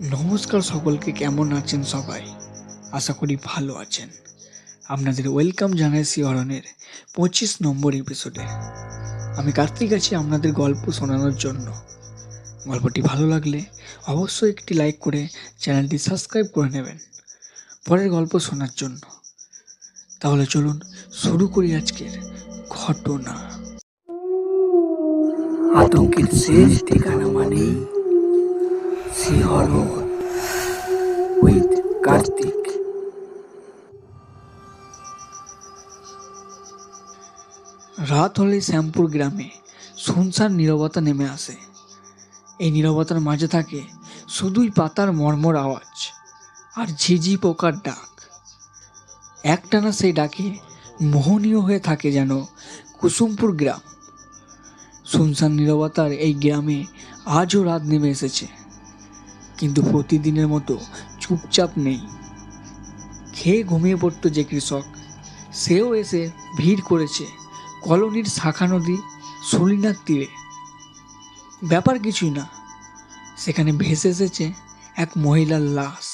নমস্কার সকলকে, কেমন আছেন সবাই? আশা করি ভালো আছেন। আপনাদের ওয়েলকাম জানাই শিহরণের পঁচিশ নম্বর এপিসোডে আমি কার্তিক আছি আপনাদের গল্প শোনানোর জন্য। গল্পটি ভালো লাগলে অবশ্যই একটি লাইক করে চ্যানেলটি সাবস্ক্রাইব করে নেবেন পরের গল্প শোনার জন্য। তাহলে চলুন শুরু করি আজকের ঘটনা। আতঙ্কের শেষ ঠিকানা মানেই কার্তিক। রাত হলে শ্যামপুর গ্রামে শুনশান নীরবতা নেমে আসে। এই নীরবতার মাঝে থাকে শুধুই পাতার মর্মর আওয়াজ আর ঝিঝি পোকার ডাক। একটানা সেই ডাকে মোহনীয় হয়ে থাকে যেন কুসুমপুর গ্রাম। শুনশান নীরবতার এই গ্রামে আজও রাত নেমে এসেছে। কিন্তু প্রতিদিনের মতো চুপচাপ নেই। খেয়ে ঘুমিয়ে পড়তো যে কৃষক। সেও এসে ভিড় করেছে কলোনির শাখা নদী সলিনার তীরে। ব্যাপার কিছুই না। সেখানে ভেসে এসেছে এক মহিলার লাশ।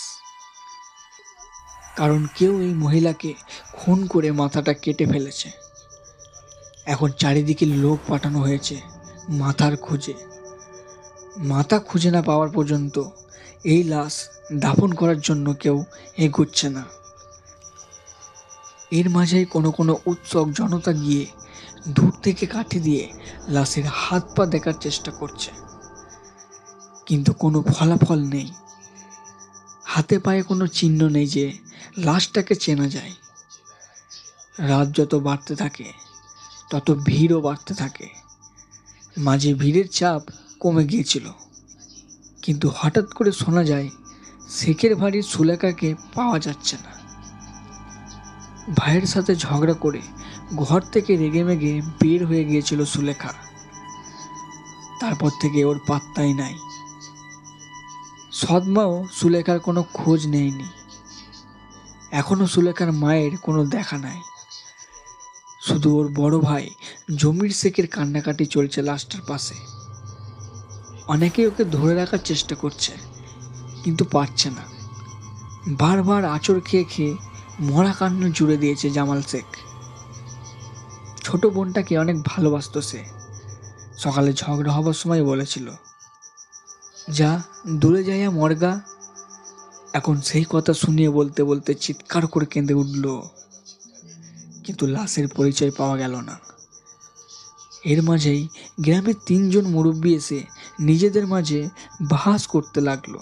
কারণ কেউ এই মহিলাকে খুন করে মাথাটা কেটে ফেলেছে। এখন চারিদিকে লোক পাঠানো হয়েছে মাথার খোঁজে। মাথা খুঁজে না পাওয়ার পর্যন্ত এই লাশ দাফন করার জন্য কেউ এগোচ্ছে না। এর মাঝেই কোনো কোনো উৎসব জনতা গিয়ে দূর থেকে কাঠি দিয়ে লাশের হাত পা দেখার চেষ্টা করছে। কিন্তু কোনো ফলাফল নেই। হাতে পায়ে কোনো চিহ্ন নেই যে লাশটাকে চেনা যায়। রাত যত বাড়তে থাকে, তত ভিড়ও বাড়তে থাকে। মাঝে ভিড়ের চাপ কমে গিয়েছিল। কিন্তু হঠাৎ করে শোনা যায়, শেখের বাড়ির সুলেখাকে পাওয়া যাচ্ছে না। ভাইয়ের সাথে ঝগড়া করে ঘর থেকে রেগে মেগে বের হয়ে গিয়েছিল সুলেখা। তারপর থেকে ওর পাত্তাই নাই। সদমাও সুলেখার কোনো খোঁজ নেয়নি। এখনও সুলেখার মায়ের কোনো দেখা নাই। শুধু ওর বড় ভাই জমির শেখের কান্নাকাটি চলছে লাস্টের পাশে। অনেকেই ওকে ধরে রাখার চেষ্টা করছে, কিন্তু পারছে না। বারবার আঁচড় খেয়ে খেয়ে মরা কান্না জুড়ে দিয়েছে জামাল শেখ। ছোট বোনটাকে অনেক ভালোবাসতো সে। সকালে ঝগড়া হবার সময় বলেছিল, যা, দূরে যাইয়া মর্গা এখন সেই কথা শুনিয়ে বলতে বলতে চিৎকার করে কেঁদে উঠল। কিন্তু লাশের পরিচয় পাওয়া গেল না। এর মাঝেই গ্রামের তিনজন মুরব্বী এসে নিজেদের মাঝে বাহাস করতে লাগল।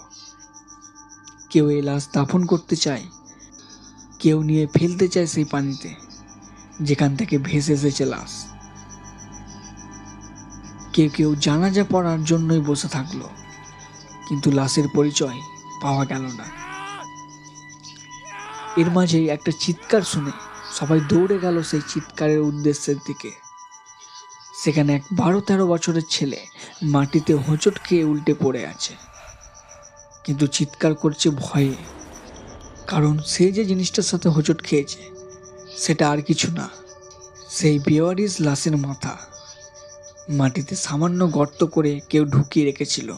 কেউ এই লাশ দাফন করতে চায়, কেউ নিয়ে ফেলতে চায় সেই পানিতে, যেখান থেকে ভেসে এসেছে লাশ। কেউ কেউ জানাজা পড়ার জন্যই বসে থাকল, কিন্তু লাশের পরিচয় পাওয়া গেল না। এর মাঝেই একটা চিৎকার শুনে সবাই দৌড়ে গেল সেই চিৎকারের উদ্দেশ্যের দিকে। সেখানে এক বারো তেরো বছরের ছেলে মাটিতে হোঁচট খেয়ে উল্টে পড়ে আছে। কিন্তু চিৎকার করছে ভয়ে। কারণ সে যে জিনিসটার সাথে হোঁচট খেয়েছে, সেটা আর কিছু না। সেই বেওয়ারিস লাশের মাথা। মাটিতে সামান্য গর্ত করে কেউ ঢুকিয়ে রেখেছিল।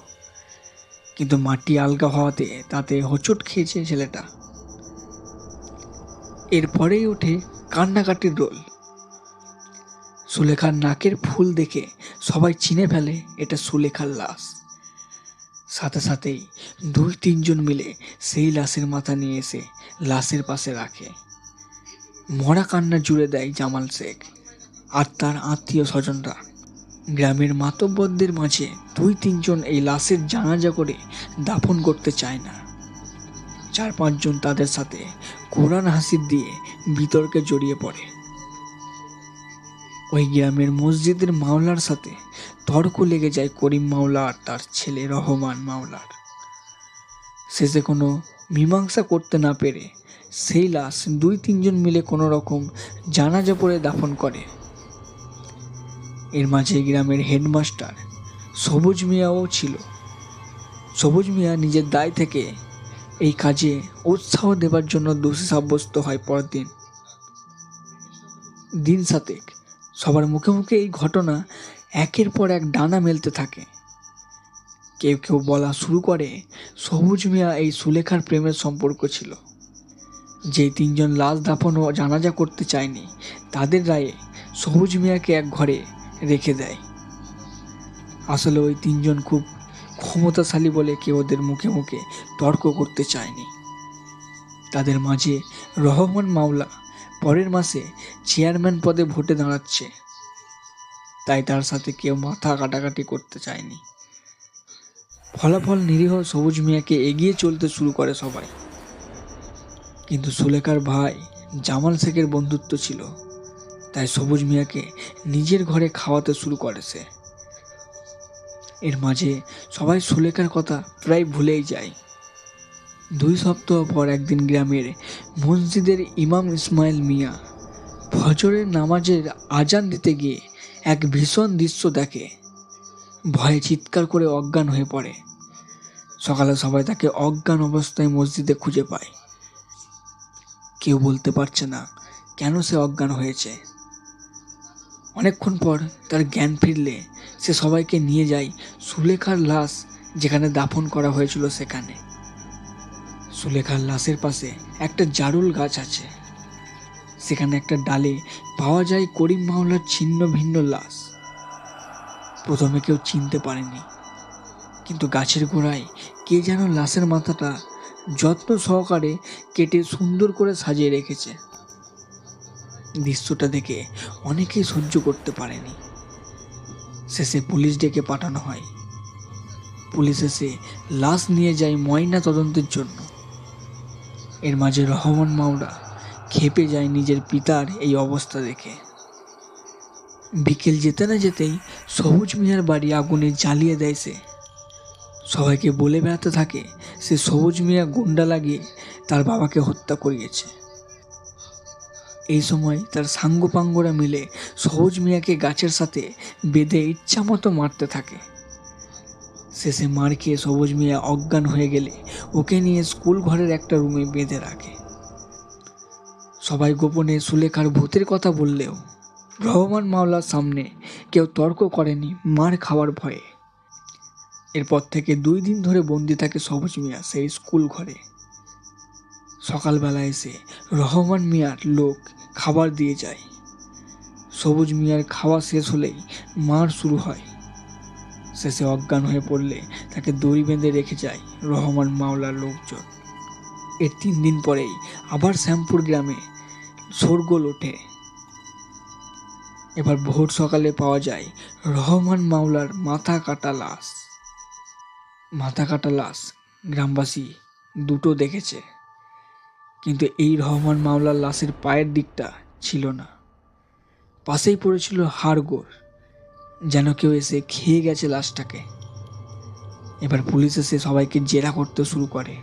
কিন্তু মাটি আলগা হওয়াতে তাতে হোঁচট খেয়েছে ছেলেটা। এরপরেই ওঠে কান্নাকাটির রোল। সুলেখার নাকের ফুল দেখে সবাই চিনে ফেলে এটা সুলেখার লাশ। সাথে সাথেই দুই তিনজন মিলে সেই লাশের মাথা নিয়ে এসে লাশের পাশে রাখে। মরা কান্না জুড়ে দেয় জামাল শেখ আর তার আত্মীয় স্বজনরা। গ্রামের মাতব্বরদের মাঝে দুই তিনজন এই লাশের জানাজা করে দাফন করতে চায় না। চার পাঁচজন তাদের সাথে কোরআন হাসির দিয়ে বিতর্কে জড়িয়ে পড়ে। ওই গ্রামের মসজিদের মাওলার সাথে তর্ক লেগে যায় করিম মাওলা আর তার ছেলে রহমান মাওলার। শেষে কোনো মীমাংসা করতে না পেরে সেই লাশ দুই তিনজন মিলে কোনো রকম জানাজা পড়ে দাফন করে। এর মাঝে গ্রামের হেডমাস্টার সবুজ মিয়াও ছিল। সবুজ মিয়া নিজের দায় থেকে এই কাজে উৎসাহ দেবার জন্য দোষী সাব্যস্ত হয় পরদিন। দিন সাতেক। সবার মুখে মুখে এই ঘটনা একের পর এক ডানা মেলতে থাকে। কেউ কেউ বলা শুরু করে, সবুজ মিয়া এই সুলেখার প্রেমের সম্পর্ক ছিল। যে তিনজন লাশ দাফন ও জানাজা করতে চায়নি, তাদের রায়ে সবুজ মিয়াকে এক ঘরে রেখে দেয়। আসলে ওই তিনজন খুব ক্ষমতাশালী বলে কেউ ওদের মুখে মুখে তর্ক করতে চায়নি। তাদের মাঝে রহমান মাওলা পরের মাসে চেয়ারম্যান পদে ভোটে দাঁড়াচ্ছে। তাই তার সাথে কেউ মাথা কাটাকাটি করতে চায়নি। ফলাফল নিরীহ সবুজ মিয়াকে এগিয়ে চলতে শুরু করে সবাই। কিন্তু সুলেখার ভাই জামাল শেখের বন্ধুত্ব ছিল। তাই সবুজ মিয়াকে নিজের ঘরে খাওয়াতে শুরু করে সে। এর মাঝে সবাই সুলেখার কথা প্রায় ভুলেই যায়। দুই সপ্তাহ পর একদিন গ্রামের মসজিদের ইমাম ইসমাইল মিয়া ফজরের নামাজের আজান দিতে গিয়ে এক ভীষণ দৃশ্য দেখে। ভয়ে চিৎকার করে অজ্ঞান হয়ে পড়ে। সকালে সবাই তাকে অজ্ঞান অবস্থায় মসজিদে খুঁজে পায়। কেউ বলতে পারছে না কেন সে অজ্ঞান হয়েছে। অনেকক্ষণ পর তার জ্ঞান ফিরলে সে সবাইকে নিয়ে যায় সুলেখার লাশ যেখানে দাফন করা হয়েছিল সেখানে। সুলেখার লাশের পাশে একটা জারুল গাছ আছে। সেখানে একটা ডালে পাওয়া যায় করিম মাওলার ছিন্ন ভিন্ন লাশ। প্রথমে কেউ চিনতে পারেনি, কিন্তু গাছের গোড়ায় কে যেন লাশের মাথাটা যত্ন সহকারে কেটে সুন্দর করে সাজিয়ে রেখেছে। দৃশ্যটা দেখে অনেকেই সহ্য করতে পারেনি। শেষে পুলিশ ডেকে পাঠানো হয়। পুলিশ এসে লাশ নিয়ে যায় ময়না তদন্তের জন্য। এর মাঝে রহমান মাওলা খেপে যায় নিজের পিতার এই অবস্থা দেখে। বিকেল যেতে না যেতেই সবুজ মিয়ার বাড়ি আগুনে জ্বালিয়ে দেয় সে। সবাইকে বলে বেড়াতে থাকে, সে সবুজ মিয়া গুন্ডা লাগিয়ে তার বাবাকে হত্যা করিয়েছে এই সময় তার সাঙ্গপাঙ্গরা মিলে সবুজ মিয়াকে গাছের সাথে বেঁধে ইচ্ছা মতো মারতে থাকে। শেষে মার খেয়ে সবুজ মিয়া অজ্ঞান হয়ে গেলে ওকে নিয়ে স্কুল ঘরের একটা রুমে বেঁধে রাখে। সবাই গোপনে সুলেখার ভূতের কথা বললেও রহমান মাওলার সামনে কেউ তর্ক করেনি মার খাওয়ার ভয়ে। এরপর থেকে দুই দিন ধরে বন্দি থাকে সবুজ মিয়া সেই স্কুল ঘরে। সকালবেলা এসে রহমান মিয়ার লোক খাবার দিয়ে যায়। সবুজ মিয়ার খাওয়া শেষ হলেই মার শুরু হয়। শেষে অজ্ঞান হয়ে পড়লে তাকে দড়ি বেঁধে রেখে যায় রহমান মাওলার লোকজন। এর তিন দিন পরেই আবার শ্যামপুর গ্রামে শোরগোল ওঠে এবার ভোর সকালে পাওয়া যায় রহমান মাওলার মাথা কাটা লাশ। মাথা কাটা লাশ গ্রামবাসী দুটো দেখেছে। কিন্তু এই রহমান মাওলার লাশের পায়ের দিকটা ছিল না। পাশেই পড়েছিল হাড়গোড়। যেন কেউ এসে খেয়ে গেছে লাশটাকে। এবার পুলিশ এসে সবাইকে জেরা করতে শুরু করে।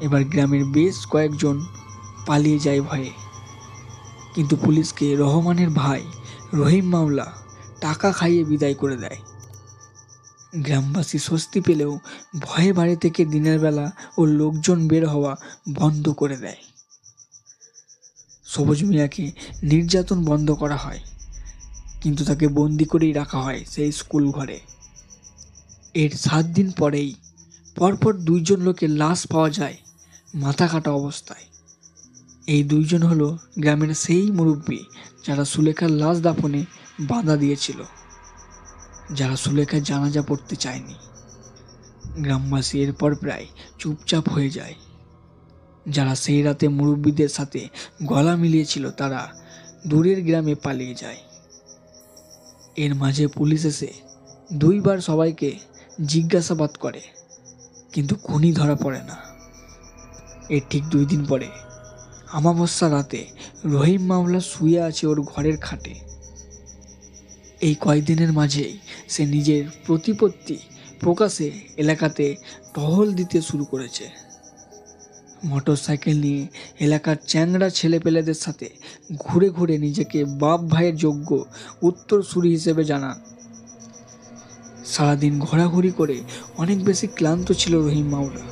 এবার গ্রামের বেশ কয়েকজন পালিয়ে যায় ভয়ে। কিন্তু পুলিশকে রহমানের ভাই রহিম মাওলা টাকা খাইয়ে বিদায় করে দেয়। গ্রামবাসী স্বস্তি পেলেও ভয়ে বাড়ি থেকে দিনের বেলা ও লোকজন বের হওয়া বন্ধ করে দেয়। সবুজ মিয়াকে নির্যাতন বন্ধ করা হয়। কিন্তু তাকে বন্দি করেই রাখা হয় সেই স্কুল ঘরে। এর সাত দিন পরেই পরপর দুইজন লোকের লাশ পাওয়া যায় মাথা কাটা অবস্থায়। এই দুইজন হলো গ্রামের সেই মুরব্বী যারা সুলেখার লাশ দাফনে বাধা দিয়েছিল, যারা সুলেখার জানাজা পড়তে চায়নি। গ্রামবাসী এরপর প্রায় চুপচাপ হয়ে যায়। যারা সেই রাতে মুরব্বীদের সাথে গলা মিলিয়েছিল তারা দূরের গ্রামে পালিয়ে যায়। এর মাঝে পুলিশ এসে দুইবার সবাইকে জিজ্ঞাসাবাদ করে, কিন্তু খুনি ধরা পড়ে না। এর ঠিক দুই দিন পরে আমাবস্যা রাতে রহিম মামলা শুয়ে আছে ওর ঘরের খাটে। এই কয়েকদিনের মাঝেই সে নিজের প্রতিপত্তি প্রকাশে এলাকাতে টহল দিতে শুরু করেছে। মোটর সাইকেল নিয়ে এলাকার চ্যাংড়া ছেলেপেলেদের সাথে ঘুরে ঘুরে নিজেকে বাপ ভাইয়ের যোগ্য উত্তরসূরি হিসেবে জানান। সারাদিন ঘোরাঘুরি করে অনেক বেশি ক্লান্ত ছিল রহিম মাওলা।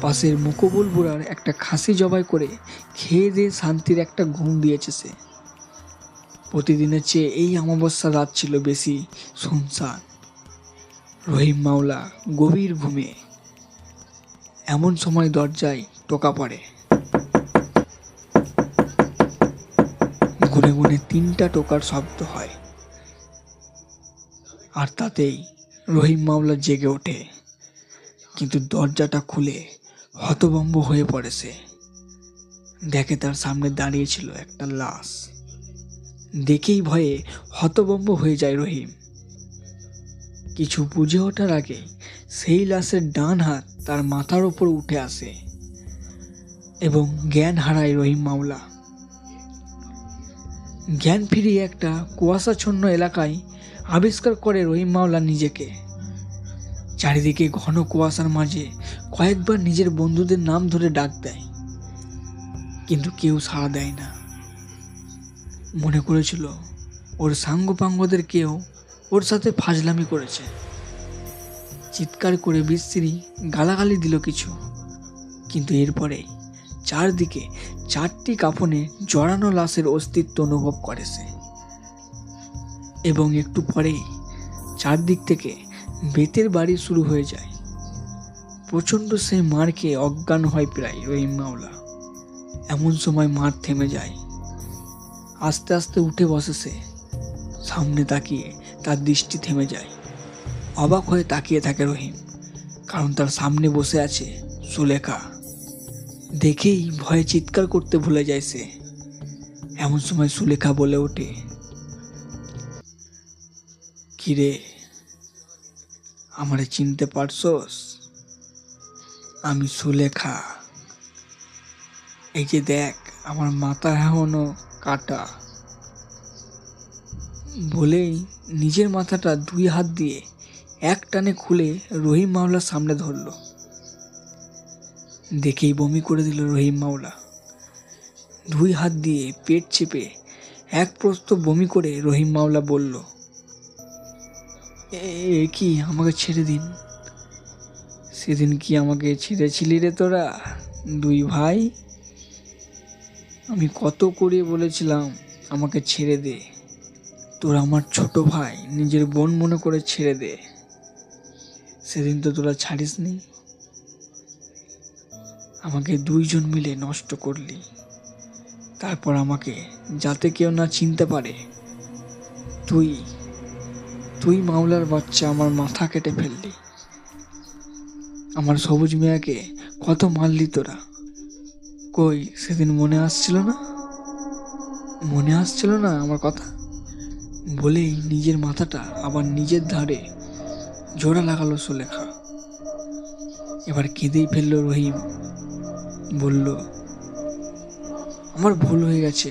পাশের মুকবুল বুড়ার একটা খাসি জবাই করে খেয়ে দিয়ে শান্তির একটা ঘুম দিয়েছে সে। প্রতিদিনের চেয়ে এই অমাবস্যা রাত ছিল বেশি শুনশান। রহিম মাওলা গভীর ঘুমে এমন সময় দরজায় টোকা পড়ে। গুনে গুনে তিনটা টোকার শব্দ হয়। আর তাতেই রহিম মাওলা জেগে ওঠে। কিন্তু দরজাটা খুলে হতভম্ব হয়ে পড়ে সে। দেখে তার সামনে দাঁড়িয়ে ছিল একটা লাশ। দেখেই ভয়ে হতভম্ব হয়ে যায় রহিম। কিছু বুঝে ওঠার আগে সেই লাশের ডান হাত তার মাথার ওপর উঠে আসে এবং জ্ঞান হারায় রহিম মাওলা। জ্ঞান ফিরিয়ে একটা কুয়াশাচ্ছন্ন এলাকায় আবিষ্কার করে রহিম মাওলা নিজেকে। চারিদিকে ঘন কুয়াশার মাঝে কয়েকবার নিজের বন্ধুদের নাম ধরে ডাক দেয়, কিন্তু কেউ সাড়া দেয় না। মনে করেছিল, ওর সাঙ্গপাঙ্গদের কেউ ওর সাথে ফাজলামি করেছে। চিৎকার করে বিশ্রী গালাগালি দিল কিছু। কিন্তু এরপরে চারদিকে চারটি কাফনে জড়ানো লাশের অস্তিত্ব অনুভব করে সে। এবং একটু পরেই চারদিক থেকে বেতের বাড়ি শুরু হয়ে যায়। প্রচণ্ড সেই মারকে অজ্ঞান হয় প্রায় রহিম মাওলা। এমন সময় মার থেমে যায়। আস্তে আস্তে উঠে বসে সে। সামনে তাকিয়ে তার দৃষ্টি থেমে যায়। অবাক হয়ে তাকিয়ে থাকে রহিম, কারণ তার সামনে বসে আছে সুলেখা। দেখেই ভয়ে চিৎকার করতে ভুলে যায় সে। এমন সময় সুলেখা বলে ওঠে, কিরে, আমারে চিনতে পারছস? আমি সুলেখা। এই যে দেখ, আমার মাথা এখনও কাটা। বলেই নিজের মাথাটা দুই হাত দিয়ে এক টানে খুলে রহিম মাওলার সামনে ধরল। দেখেই বমি করে দিল রহিম মাওলা। দুই হাত দিয়ে পেট চেপে এক প্রস্ত বমি করে রহিম মাওলা বলল "এ- কি আমাকে ছেড়ে দিন? সেদিন কি আমাকে ছেড়েছিলি রে তোরা, দুই ভাই? আমি কত করে বলেছিলাম আমাকে ছেড়ে দে। তোরা আমার ছোট ভাই, নিজের বোন মনে করে ছেড়ে দে। সেদিন তো তোরা ছাড়িসনি আমাকে দুইজন মিলে নষ্ট করলি। তারপর আমাকে যাতে কেউ না চিনতে পারে, তুই তুই মাওলার বাচ্চা আমার মাথা কেটে ফেললি। আমার সবুজ মিয়াকে কত মারলি তোরা? কই, সেদিন মনে আসছিল না? মনে আসছিল না আমার কথা? বলেই নিজের মাথাটা আবার নিজের ধারে জোড়া লাগালো সুলেখা। এবার কেঁদেই ফেলল রহিম। বলল, আমার ভুল হয়ে গেছে।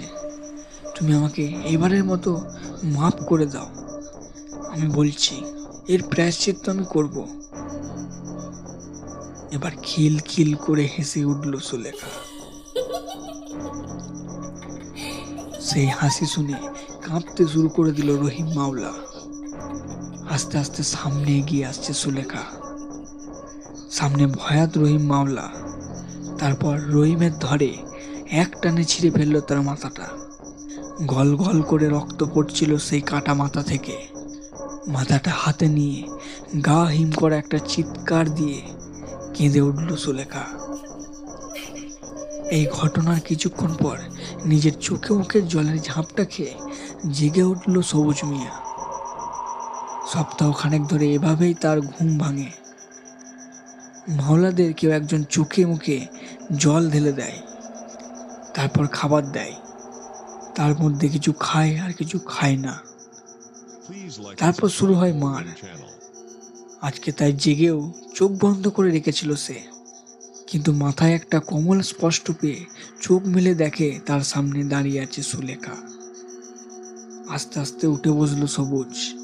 তুমি আমাকে এবারের মতো মাফ করে দাও। আমি বলছি, এর প্রায়শ্চিত্ত আমি করব। এবার খিল খিল করে হেসে উঠল সুলেখা। সেই হাসি শুনে কাঁপতে শুরু করে দিল রহিম মাওলা। আস্তে আস্তে সামনে এগিয়ে আসছে সুলেখা। সামনে ভয়াত রহিম মাওলা। তারপর রহিমের ধরে এক টানে ছিঁড়ে ফেলল তার মাথাটা। গল গল করে রক্ত পড়ছিল সেই কাটা মাথা থেকে। মাথাটা হাতে নিয়ে গা হিম করে একটা চিৎকার দিয়ে কেঁদে উঠল সুলেখা। এই ঘটনার কিছুক্ষণ পর নিজের চোখে মুখে জলের ঝাঁপটা খেয়ে জেগে উঠল সবুজ মিয়া। সপ্তাহখানেক ধরে এভাবেই তার ঘুম ভাঙে। মাওলাদের কেউ একজন চোখে মুখে জল ঢেলে দেয়, তারপর খাবার দেয়। তার মধ্যে কিছু খায় আর কিছু খায় না। তারপর শুরু হয় মার। আজকে তাই জেগেও চোখ বন্ধ করে রেখেছিল সে। কিন্তু মাথায় একটা কমল স্পষ্ট পেয়ে চোখ মেলে দেখে তার সামনে দাঁড়িয়ে আছে সুলেখা। আস্তে আস্তে উঠে বসল সবুজ।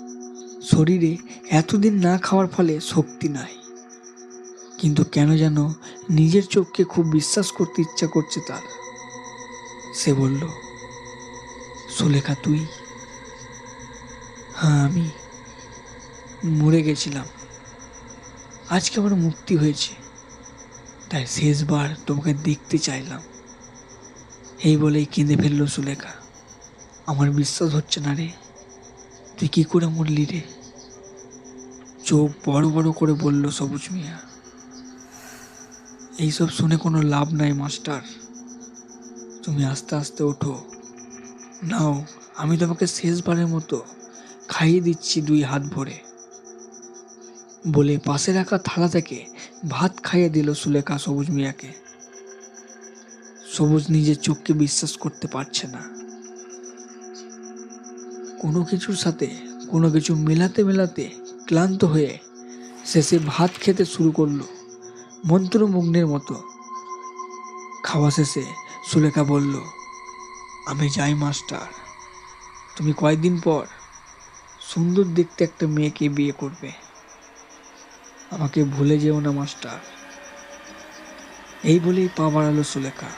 শরীরে এতদিন না খাওয়ার ফলে শক্তি নাই। কিন্তু কেন যেন নিজের চোখকে খুব বিশ্বাস করতে ইচ্ছা করছে তার। সে বলল, সুলেখা, তুই? হ্যাঁ আমি মরে গেছিলাম। আজকে আমার মুক্তি হয়েছে। তাই শেষবার তোমাকে দেখতে চাইলাম। এই বলেই কেঁদে ফেলল সুলেখা। আমার বিশ্বাস হচ্ছে না রে। তুই কি করে মরলি রে? চোখ বড় বড় করে বলল, সবুজ মিয়া, এইসব শুনে কোনো লাভ নাই মাস্টার। তুমি আস্তে আস্তে ওঠো। নাও, আমি তোমাকে শেষবারের মতো খাইয়ে দিচ্ছি দুই হাত ভরে। বলে পাশে রাখা থালা থেকে ভাত খাইয়ে দিল সুলেখা সবুজ মিয়াকে। সবুজ নিজের চোখকে বিশ্বাস করতে পারছে না। কোনো কিছুর সাথে, কোনো কিছু মেলাতে মেলাতে ক্লান্ত হয়ে শেষে ভাত খেতে শুরু করল, মন্ত্রমুগ্নের মতো। খাওয়া শেষে সুলেখা বলল, আমি যাই, মাস্টার। তুমি কয়েকদিন পর সুন্দর দেখতে একটা মেয়েকে বিয়ে করবে। আমাকে ভুলে যেও না, মাস্টার। এই বলেই পা বাড়ালো সুলেখা।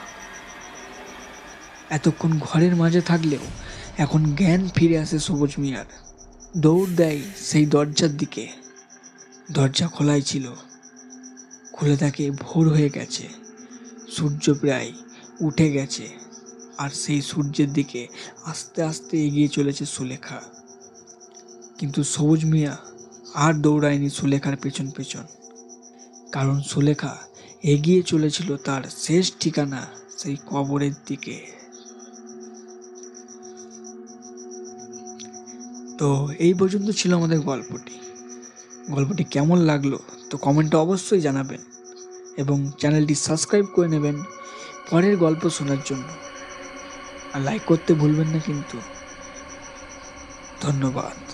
এতক্ষণ ঘরের মাঝে থাকলেও এখন জ্ঞান ফিরে আসে সবুজ মিয়ার দৌড় দেয় সেই দরজার দিকে। দরজা খোলাই ছিল। খুলে তাকে ভোর হয়ে গেছে। সূর্য প্রায় উঠে গেছে আর সেই সূর্যের দিকে আস্তে আস্তে এগিয়ে চলেছে সুলেখা। কিন্তু সবুজ মিয়া আর দৌড়ায়নি সুলেখার পেছন পেছন। কারণ সুলেখা এগিয়ে চলেছিল তার শেষ ঠিকানা সেই কবরের দিকে। তো এই পর্যন্ত ছিল আমাদের গল্পটি। গল্পটি কেমন লাগল তো কমেন্টে অবশ্যই জানাবেন এবং চ্যানেলটি সাবস্ক্রাইব করে নেবেন পরের গল্প শোনার জন্য। আর লাইক করতে ভুলবেন না কিন্তু। ধন্যবাদ।